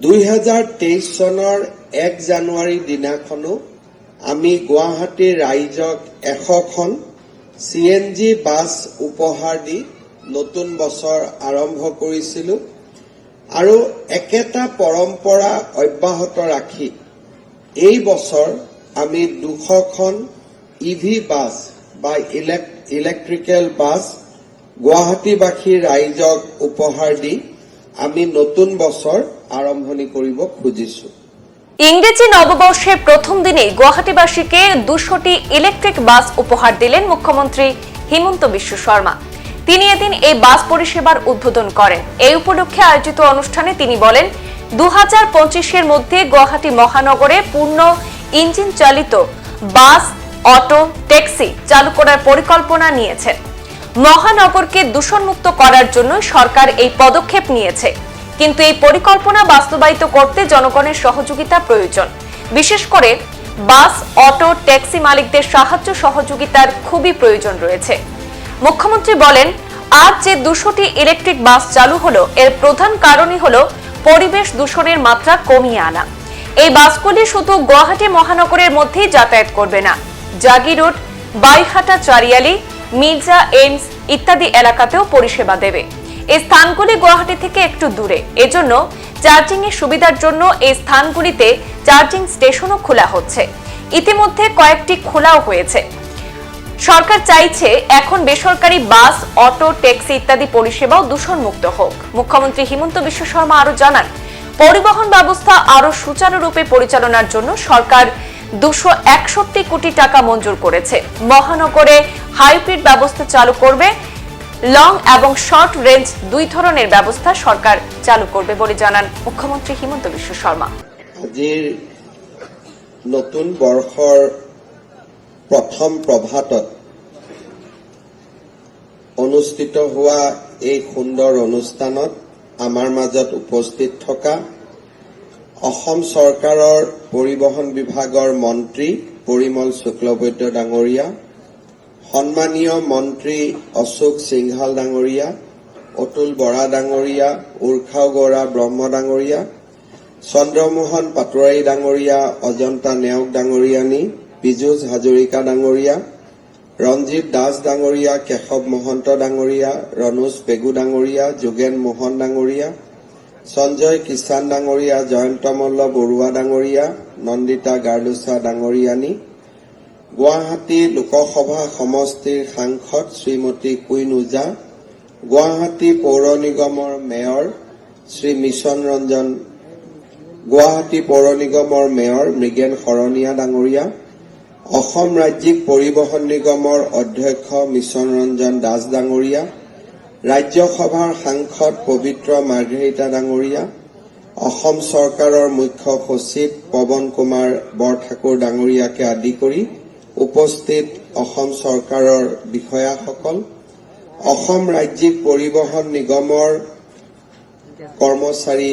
দুই হাজাৰ তেইছ চনৰ এক জানুৱাৰী দিনাখনো আমি গুৱাহাটীৰ ৰাইজক এশখন চি এন জি বাছ উপহাৰ দি নতুন বছৰ আৰম্ভ কৰিছিলোঁ আৰু একেটা পৰম্পৰা অব্যাহত ৰাখি এই বছৰ আমি দুশখন ই ভি বাছ বা ইলেক- ইলেক্ট্ৰিকেল বাছ গুৱাহাটীবাসীৰ ৰাইজক উপহাৰ দি আমি নতুন বছৰ আৰম্ভণি কৰিব খুজিছোঁ। ইংরেজি নববর্ষের প্রথম দিনেই গুয়াহাটিবাসীকে দুশোটি ইলেকট্রিক বাস উপহার দিলেন মুখ্যমন্ত্রী হিমন্ত বিশ্ব শর্মা। তিনি এদিন এই বাস পরিষেবার উদ্বোধন করেন। এই উপলক্ষে আয়োজিত অনুষ্ঠানে তিনি বলেন দু হাজার পঁচিশের মধ্যে গুয়াহাটি মহানগরে পূর্ণ ইঞ্জিন চালিত বাস, অটো, ট্যাক্সি চালু করার পরিকল্পনা নিয়েছে। মহানগরকে দূষণমুক্ত করার জন্য সরকার এই পদক্ষেপ নিয়েছে। কিন্তু এই পরিকল্পনা বাস্তবায়িত করতে জনগণের সহযোগিতা প্রয়োজন। বিশেষ করে বাস, অটো, ট্যাক্সি মালিকদের সাহায্য সহযোগিতার খুবই প্রয়োজন রয়েছে। মুখ্যমন্ত্রী বলেন, আজ যে দুশোটি ইলেকট্রিক বাস চালু হলো, এর প্রধান কারণই হলো পরিবেশ দূষণের মাত্রা কমিয়ে আনা। এই বাসগুলি শুধু গুয়াহাটি মহানগরের মধ্যেই যাতায়াত করবে না। জাগি রোড, বাইহাটা, চারিয়ালি, মির্জা, এইমস ইত্যাদি এলাকাতেও পরিষেবা দেবে। এই স্থানগুলি গুয়াহাটি থেকে একটু দূরে। এজন্য চার্জিং এর সুবিধার জন্য এই স্থানগুলিতে চার্জিং স্টেশনও খোলা হচ্ছে। ইতিমধ্যে কয়েকটি খোলাও হয়েছে। সরকার চাইছে এখন বেসরকারি বাস, অটো, ট্যাক্সি ইত্যাদি পরিষেবাও দূষণমুক্ত হোক। মুখ্যমন্ত্রী হিমন্ত বিশ্ব শর্মা আরও জানান, পরিবহন ব্যবস্থা আরও সুচারুরূপে পরিচালনার জন্য সরকার দুশো একষট্টি কোটি টাকা মঞ্জুর করেছে। মহানগরে হাইব্রিড ব্যবস্থা চালু করবে লং এবং শর্ট রেঞ্জ দুই ধরনের ব্যবস্থা সরকার চালু করবে বলে জানান মুখ্যমন্ত্রী হিমন্ত বিশ্ব শর্মা। আজিৰ নতুন বৰ্ষৰ প্ৰথম প্ৰভাতত অনুষ্ঠিত হোৱা এই সুন্দৰ অনুষ্ঠানত আমাৰ মাজত উপস্থিত থকা অসম চৰকাৰৰ পৰিবহণ বিভাগৰ মন্ত্ৰী পৰিমল শুক্লবৈদ্য ডাঙৰীয়া সন্মানীয় মন্ত্ৰী অশোক সিংহাল ডাঙৰীয়া অতুল বৰা ডাঙৰীয়া উৰ্খাও গৌৰা ব্ৰহ্ম ডাঙৰীয়া চন্দ্ৰমোহন পাটোৱাৰী ডাঙৰীয়া অজন্তা নেওগ ডাঙৰীয়ানী পীযুষ হাজৰিকা ডাঙৰীয়া ৰঞ্জিত দাস ডাঙৰীয়া কেশৱ মহন্ত ডাঙৰীয়া ৰণোজ পেগু ডাঙৰীয়া যোগেন মোহন ডাঙৰীয়া সঞ্জয় কিষাণ ডাঙৰীয়া জয়ন্ত মল্ল বৰুৱা ডাঙৰীয়া নন্দিতা গাৰ্লুচা ডাঙৰীয়ানী গুৱাহাটী লোকসভা সমষ্টিৰ সাংসদ শ্ৰীমতী কুইন ওজা গুৱাহাটী পৌৰ নিগমৰ মেয়ৰ শ্ৰী মিছন ৰঞ্জন গুৱাহাটী পৌৰ নিগমৰ মেয়ৰ মৃগেন শৰণীয়া ডাঙৰীয়া অসম ৰাজ্যিক পৰিবহণ নিগমৰ অধ্যক্ষ মিছন ৰঞ্জন দাস ডাঙৰীয়া ৰাজ্যসভাৰ সাংসদ পবিত্ৰ মাৰ্ঘেৰিটা ডাঙৰীয়া অসম চৰকাৰৰ মুখ্য সচিব পৱন কুমাৰ বৰঠাকুৰ ডাঙৰীয়াকে আদি কৰি উপস্থিত অসম চৰকাৰৰ বিষয়াসকল অসম ৰাজ্যিক পৰিবহণ নিগমৰ কৰ্মচাৰী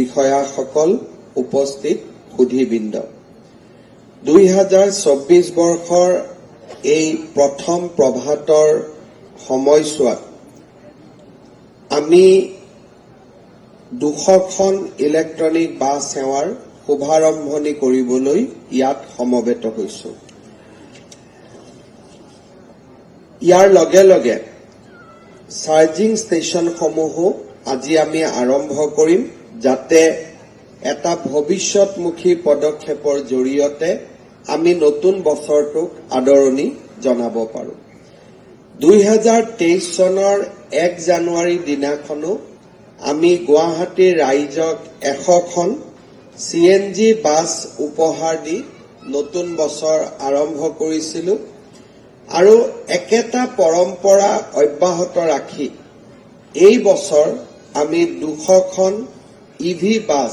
বিষয়াসকল উপস্থিত সুধীবৃন্দ। দুই হাজাৰ চৌব্বিছ বৰ্ষৰ এই প্ৰথম প্ৰভাতৰ সময়ছোৱাত আমি দুশখন ইলেক্ট্ৰনিক বাছ সেৱাৰ শুভাৰম্ভণি কৰিবলৈ ইয়াত সমবেত হৈছো। ইয়াৰ লগে লগে চাৰ্জিং ষ্টেচনসমূহো আজি আমি আৰম্ভ কৰিম যাতে এটা ভৱিষ্যতমুখী পদক্ষেপৰ জৰিয়তে আমি নতুন বছৰটোক আদৰণি জনাব পাৰোঁ। দুই হাজাৰ তেইছ চনৰ এক জানুৱাৰী দিনাখনো আমি গুৱাহাটীৰ ৰাইজক এশখন চি এন জি বাছ উপহাৰ দি নতুন বছৰ আৰম্ভ কৰিছিলোঁ। আৰু একেটা পৰম্পৰা অব্যাহত ৰাখি এই বছৰ আমি দুশখন ই ভি বাছ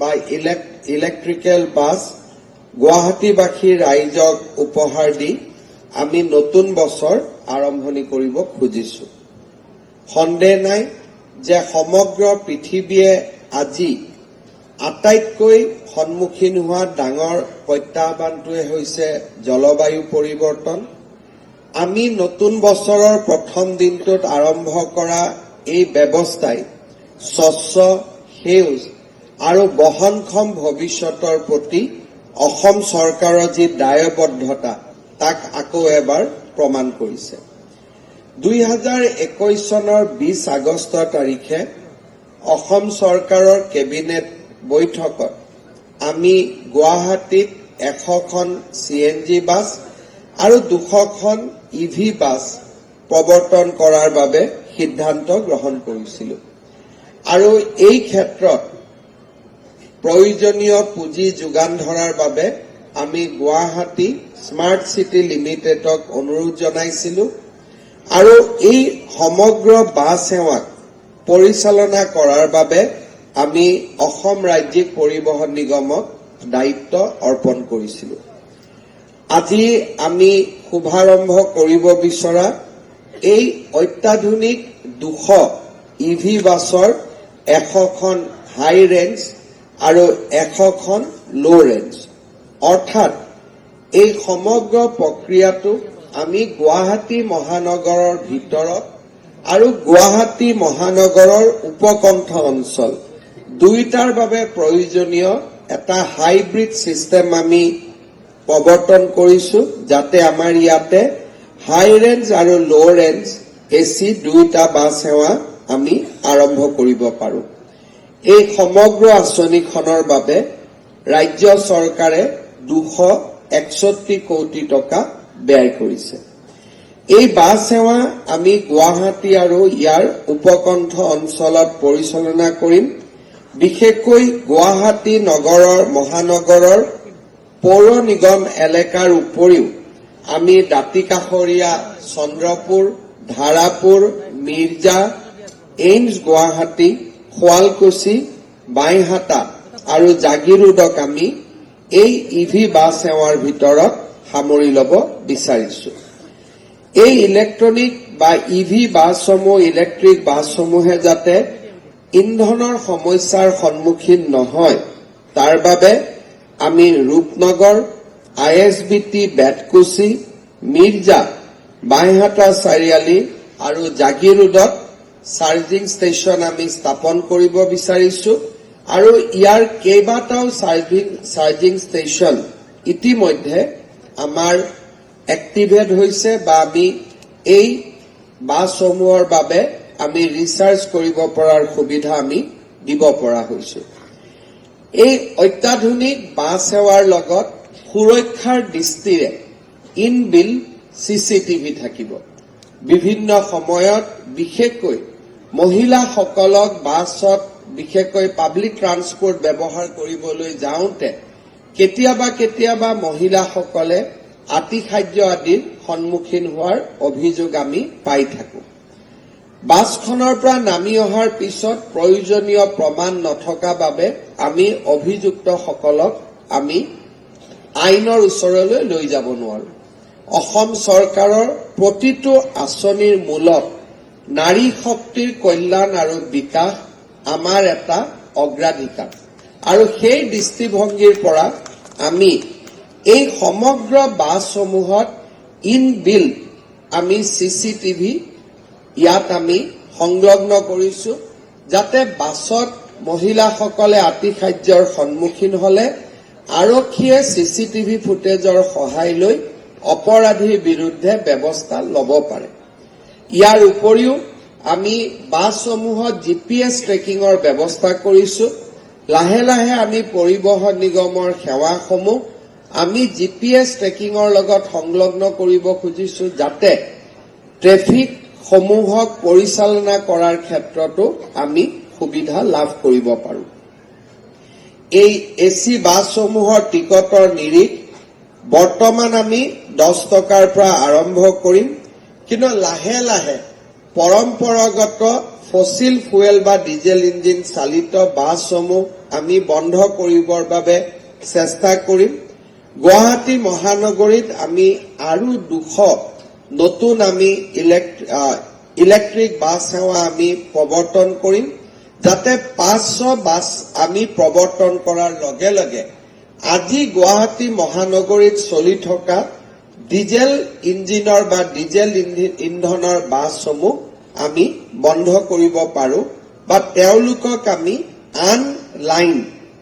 বা ইলেক- ইলেক্ট্ৰিকেল বাছ গুৱাহাটীবাসীৰ ৰাইজক উপহাৰ দি আমি নতুন বছৰ আৰম্ভণি কৰিব খুজিছো। সন্দেহ নাই যে সমগ্ৰ পৃথিৱীয়ে আজি আটাইতকৈ সন্মুখীন হোৱা ডাঙৰ প্ৰত্যাহ্বানটোৱে হৈছে জলবায়ু পৰিৱৰ্তন। আমি নতুন বছৰৰ প্ৰথম দিনটোত আৰম্ভ কৰা এই ব্যৱস্থাই স্বচ্ছ সেউজ আৰু বহনক্ষম ভৱিষ্যতৰ প্ৰতি অসম চৰকাৰৰ যি দায়বদ্ধতা তাক আকৌ এবাৰ প্ৰমাণ কৰিছে। দুই হাজাৰ একৈশ চনৰ বিশ আগষ্ট তাৰিখে অসম চৰকাৰৰ কেবিনেট বৈঠকত আমি গুৱাহাটীত এশখন চি এন জি বাছ আৰু দুশখন ই ভি বাছ প্ৰৱৰ্তন কৰাৰ বাবে সিদ্ধান্ত গ্ৰহণ কৰিছিলো। আৰু এই ক্ষেত্ৰত প্ৰয়োজনীয় পুঁজি যোগান ধৰাৰ বাবে আমি গুৱাহাটী স্মাৰ্ট চিটি লিমিটেডক অনুৰোধ জনাইছিলো আৰু এই সমগ্ৰ বাছ সেৱাক পৰিচালনা কৰাৰ বাবে আমি অসম ৰাজ্যিক পৰিবহণ নিগমক দায়িত্ব অৰ্পণ কৰিছিলো। আজি আমি শুভাৰম্ভ কৰিব বিচৰা এই অত্যাধুনিক দুশ ই ভি বাছৰ এশখন হাই ৰেঞ্জ আৰু এশখন ল' ৰেঞ্জ অৰ্থাৎ এই সমগ্ৰ প্ৰক্ৰিয়াটো আমি গুৱাহাটী মহানগৰৰ ভিতৰত আৰু গুৱাহাটী মহানগৰৰ উপকণ্ঠ অঞ্চল। দুয়োটাৰ বাবে প্ৰয়োজনীয় এটা হাইব্ৰিড ছিষ্টেম আমি প্ৰৱৰ্তন কৰিছো যাতে আমাৰ ইয়াতে হাই ৰেঞ্জ আৰু ল' ৰেঞ্জ এ চি দুয়োটা বাছ সেৱা আমি আৰম্ভ কৰিব পাৰো। এই সমগ্ৰ আঁচনিখনৰ বাবে ৰাজ্য চৰকাৰে দুশ একষষ্ঠি কোটি টকা ব্যয় কৰিছে। এই বাছ সেৱা আমি গুৱাহাটী আৰু ইয়াৰ উপকণ্ঠ অঞ্চলত পৰিচালনা কৰিম। বিশেষকৈ গুৱাহাটী নগৰৰ মহানগৰৰ পৌৰ নিগম এলেকাৰ উপৰিও আমি দাঁতিকাষৰীয়া চন্দ্ৰপুৰ ধাৰাপুৰ মিৰ্জা এইমছ গুৱাহাটী শুৱালকুছি বাইহাটা আৰু জাগিৰোডক আমি এই ই ভি বাছ সেৱাৰ ভিতৰত সামৰি ল'ব বিচাৰিছো। এই ইলেক্ট্ৰনিক বা ই ভি বাছসমূহ ইলেক্ট্ৰিক বাছসমূহে যাতে ইন্ধনৰ সমস্যাৰ সন্মুখীন নহয় তাৰ বাবে আমি Rupnagar I S B T Betkuchi Mirza Baihata Chariali আৰু জাগিৰোডত চাৰ্জিং ষ্টেচন আমি স্থাপন কৰিব বিচাৰিছো আৰু ইয়াৰ কেইবাটাও চাৰ্জিং চাৰ্জিং ষ্টেচন ইতিমধ্যে আমাৰ এক্টিভেট হৈছে বা আমি এই বাছসমূহৰ বাবে আমি ৰিচাৰ্জ কৰিব পৰাৰ সুবিধা আমি দিব পৰা হৈছো। এই অত্যাধুনিক বাছ সেৱাৰ লগত সুৰক্ষাৰ দৃষ্টিৰে inbuilt C C TV থাকিব। বিভিন্ন সময়ত বিশেষকৈ মহিলাসকলক বাছত বিশেষকৈ পাব্লিক ট্ৰান্সপৰ্ট ব্যৱহাৰ কৰিবলৈ যাওঁতে কেতিয়াবা কেতিয়াবা মহিলাসকলে আতিশায্য আদিৰ সন্মুখীন হোৱাৰ অভিযোগ আমি পাই থাকো। বাছখনৰ পৰা নামি অহাৰ পিছত প্ৰয়োজনীয় প্ৰমাণ নথকা বাবে আমি অভিযুক্তসকলক আমি আইনৰ ওচৰলৈ লৈ যাব নোৱাৰো। অসম চৰকাৰৰ প্ৰতিটো আঁচনিৰ মূলত নাৰী শক্তিৰ কল্যাণ আৰু বিকাশ আমাৰ এটা অগ্ৰাধিকাৰ। আৰু সেই দৃষ্টিভংগীৰ পৰা আমি এই সমগ্ৰ বাছসমূহত ইন বিল আমি চি চি টিভি ইয়াত আমি সংলগ্ন কৰিছো যাতে বাছত মহিলাসকলে আতিশায্যৰ সন্মুখীন হলে আৰক্ষীয়ে চি চি টিভি ফুটেজৰ সহায় লৈ অপৰাধীৰ বিৰুদ্ধে ব্যৱস্থা ল'ব পাৰে। ইয়াৰ উপৰিও আমি বাছসমূহত জি পি এছ ট্ৰেকিঙৰ ব্যৱস্থা কৰিছো। লাহে লাহে আমি পৰিবহণ নিগমৰ সেৱাসমূহ আমি জি পি এছ ট্ৰেকিঙৰ লগত সংলগ্ন কৰিব খুজিছো যাতে ট্ৰেফিক সমূহক পৰিচালনা কৰাৰ ক্ষেত্ৰতো আমি সুবিধা লাভ কৰিব পাৰো। এই এ চি বাছসমূহৰ টিকটৰ নিৰিখ বৰ্তমান আমি দহ টকাৰ পৰা আৰম্ভ কৰিম কিন্তু লাহে লাহে পৰম্পৰাগত ফচিল ফুৱেল বা ডিজেল ইঞ্জিন চালিত বাছসমূহ আমি বন্ধ কৰিবৰ বাবে চেষ্টা কৰিম। গুৱাহাটী মহানগৰীত আমি আৰু দুশ নতুন আমি ইলেক্ট্ৰিক বাছ সেৱা আমি প্ৰৱৰ্তন কৰিম, যাতে পাঁচশো বাছ আমি প্ৰৱৰ্তন কৰাৰ লগে লগে আজি গুৱাহাটী মহানগৰীত চলি থকা ডিজেল ইঞ্জিনৰ বা ডিজেল ইন্ধি- ইন্ধনৰ বাছসমূহ আমি বন্ধ কৰিব পাৰো, বা তেওঁলোকক আমি আন লাইন,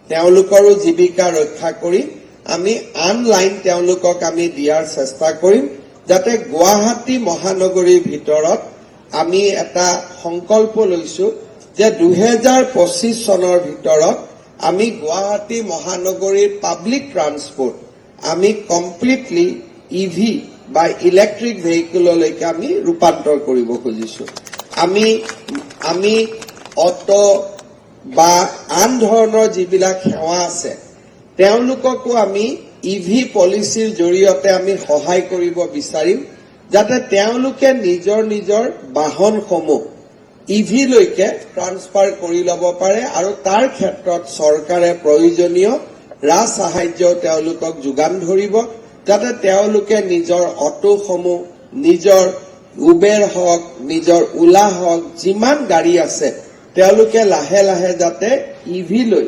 তেওঁলোকৰো জীৱিকা ৰক্ষা কৰি আমি আন লাইন তেওঁলোকক আমি দিয়াৰ চেষ্টা কৰিম। যাতে গুৱাহাটী মহানগৰীৰ ভিতৰত আমি এটা সংকল্প লৈছো যে দুহেজাৰ পঁচিছ চনৰ ভিতৰত আমি গুৱাহাটী মহানগৰীৰ পাব্লিক ট্ৰান্সপৰ্ট আমি কমপ্লিটলি ইভি বা ইলেক্ট্ৰিক ভেহিকুললৈকে আমি ৰূপান্তৰ কৰিব খুজিছো। আমি আমি অটো বা আন ধৰণৰ যিবিলাক সেৱা আছে, তেওঁলোককো আমি ইভি পলিচিৰ জৰিয়তে আমি সহায় কৰিব বিচাৰিম যাতে তেওঁলোকে নিজৰ নিজৰ বাহনসমূহ ইভিলৈকে ট্ৰান্সফাৰ কৰি ল'ব পাৰে আৰু তাৰ ক্ষেত্ৰত চৰকাৰে প্ৰয়োজনীয় ৰাজ সাহায্য তেওঁলোকক যোগান ধৰিব যাতে তেওঁলোকে নিজৰ অটোসমূহ, নিজৰ উবেৰ হওক, নিজৰ ওলা হওক, যিমান গাড়ী আছে তেওঁলোকে লাহে লাহে যাতে ইভিলৈ